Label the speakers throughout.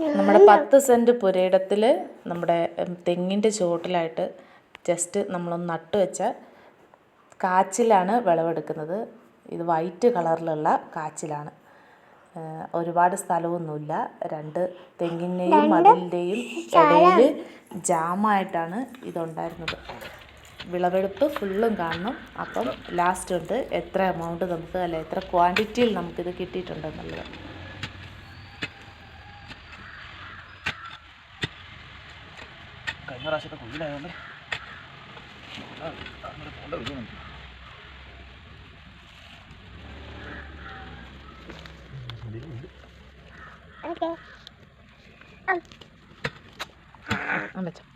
Speaker 1: നമ്മുടെ പത്ത് സെന്റ് പുരയിടത്തിൽ നമ്മുടെ തെങ്ങിന്റെ ചുവട്ടിലായിട്ട് ജസ്റ്റ് നമ്മളൊന്ന് നട്ട് വെച്ച കാച്ചിലാണ് വിളവെടുക്കുന്നത്. ഇത് വൈറ്റ് കളറിലുള്ള കാച്ചിലാണ്. ഒരുപാട് സ്ഥലമൊന്നുമില്ല. രണ്ട് തെങ്ങിന്റെയും മതിലിന്റെയും ഇടയിൽ ജാമായിട്ടാണ് ഇതുണ്ടായിരുന്നത്. വിളവെടുപ്പ് ഫുള്ളും കാണണം. അപ്പം ലാസ്റ്റ് ഉണ്ട് എത്ര എമൗണ്ട് നമുക്ക് അല്ല എത്ര ക്വാണ്ടിറ്റിയിൽ നമുക്കിത് കിട്ടിയിട്ടുണ്ടെന്നുള്ളത്
Speaker 2: പ്രാവശ്യത്തെ കുഴിയിലായതുകൊണ്ട് അങ്ങനെ പോകേണ്ട വലിയ നമുക്ക്
Speaker 1: ആ വെച്ചോ. ഈ സൈഡ്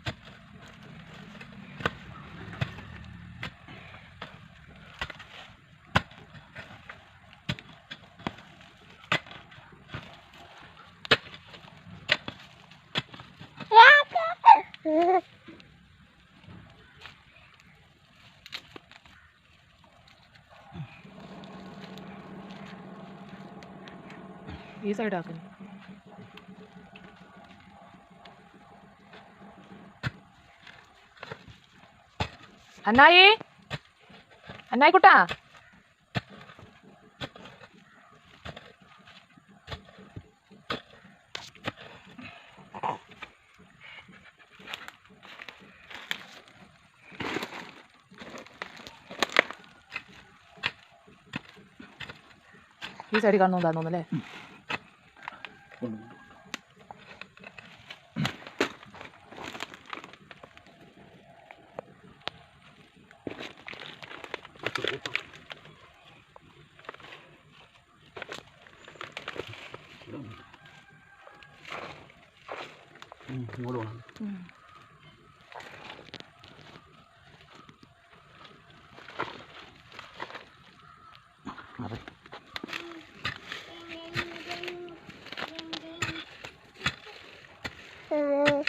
Speaker 1: ആക്കുന്നു. അന്നായി. അന്നായി കുട്ടാ. ഈ സൈഡിൽ കാണുന്നതാന്ന് തോന്നുന്നല്ലേ
Speaker 2: 응, 이걸로 하네. 응. 알았어. Kunin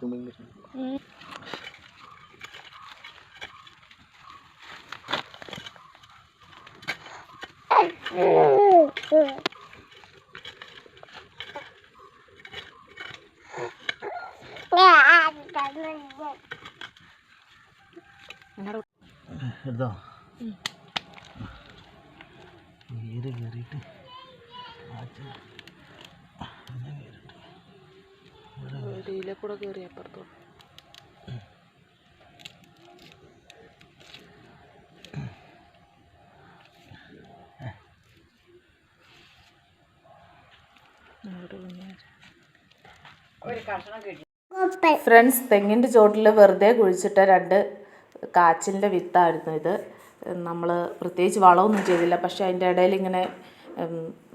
Speaker 2: ko mo എടുത്തോ? വേര്. കയറിയിട്ട്
Speaker 1: കൂടെ കയറി ഫ്രണ്ട്സ് തെങ്ങിന്റെ ചോട്ടിൽ വെറുതെ കുഴിച്ചിട്ട രണ്ട് കാച്ചിലിന്റെ വിത്തായിരുന്നു ഇത്. നമ്മൾ പ്രത്യേകിച്ച് വളമൊന്നും ചെയ്തില്ല. പക്ഷേ അതിന്റെ ഇടയിൽ ഇങ്ങനെ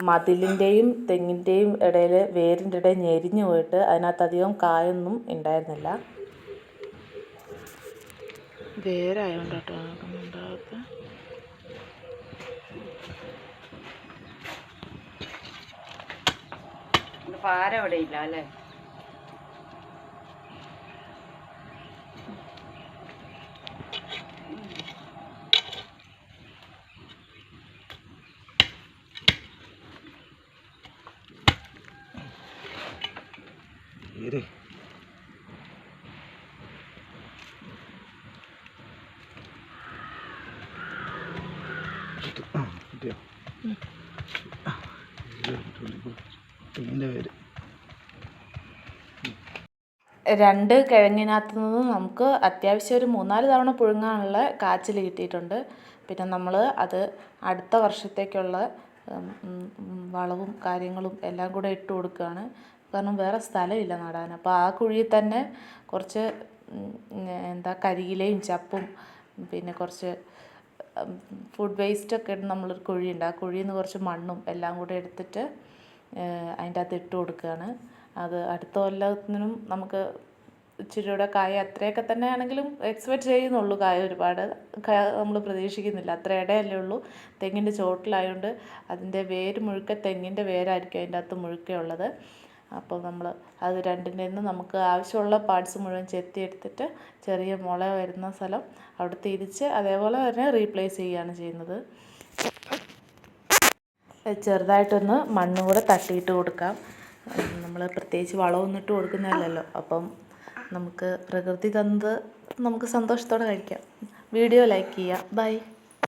Speaker 1: മതിലിന്റെയും തെങ്ങിന്റെയും ഇടയിൽ വേരിന്റെ ഇടയിൽ ഞെരിഞ്ഞു പോയിട്ട് അതിനകത്ത് അധികം കായൊന്നും ഉണ്ടായിരുന്നില്ല. ഉണ്ടാകാത്ത
Speaker 3: പാര അവിടെ ഇല്ല അല്ലേ?
Speaker 2: പേര്.
Speaker 1: രണ്ട് കിഴങ്ങിനകത്തു നിന്ന് നമുക്ക് അത്യാവശ്യം ഒരു മൂന്നാൽ തവണ പുഴുങ്ങാനുള്ള കാച്ചിൽ കിട്ടിയിട്ടുണ്ട്. പിന്നെ നമ്മൾ അത് അടുത്ത വർഷത്തേക്കുള്ള വളവും കാര്യങ്ങളും എല്ലാം കൂടെ ഇട്ട് കൊടുക്കുകയാണ്. കാരണം വേറെ സ്ഥലമില്ല നടാൻ. അപ്പോൾ ആ കുഴിയിൽ തന്നെ കുറച്ച് എന്താ കരിയിലയും ചപ്പും പിന്നെ കുറച്ച് ഫുഡ് വേസ്റ്റൊക്കെ ഇട്ട് നമ്മളൊരു കുഴിയുണ്ട്. ആ കുഴിയിൽ നിന്ന് കുറച്ച് മണ്ണും എല്ലാം കൂടെ എടുത്തിട്ട് അതിന്റെ അകത്ത് ഇട്ട് കൊടുക്കുകയാണ്. അത് അടുത്ത കൊല്ലത്തിനും നമുക്ക് ഇച്ചിരി കൂടെ കായ അത്രയൊക്കെ തന്നെ ആണെങ്കിലും എക്സ്പെക്റ്റ് ചെയ്യുന്നുള്ളൂ കായ ഒരുപാട്. നമ്മൾ പ്രതീക്ഷിക്കുന്നില്ല. അത്ര ഇടയല്ലേ ഉള്ളൂ. തെങ്ങിന്റെ ചോട്ടിലായതുകൊണ്ട് അതിന്റെ വേര് മുഴുക്ക തെങ്ങിന്റെ വേരായിരിക്കും അതിന്റെ അകത്ത് മുഴുക്കെ ഉള്ളത് അപ്പോൾ നമ്മൾ അത് രണ്ടിന്റെ നിന്ന് നമുക്ക് ആവശ്യമുള്ള പാർട്സ് മുഴുവൻ ചെത്തിയെടുത്തിട്ട് ചെറിയ മുള വരുന്ന സ്ഥലം അവിടെ തിരിച്ച് അതേപോലെ തന്നെ റീപ്ലേസ് ചെയ്യുകയാണ് ചെയ്യുന്നത്. ചെറുതായിട്ടൊന്ന് മണ്ണും കൂടെ തട്ടിയിട്ട് കൊടുക്കാം. നമ്മൾ പ്രത്യേകിച്ച് വളമൊന്നും ഇട്ട് കൊടുക്കുന്നില്ലല്ലോ. അപ്പം നമുക്ക് പ്രകൃതി തന്നത് നമുക്ക് സന്തോഷത്തോടെ കഴിക്കാം. വീഡിയോ ലൈക്ക് ചെയ്യുക. ബൈ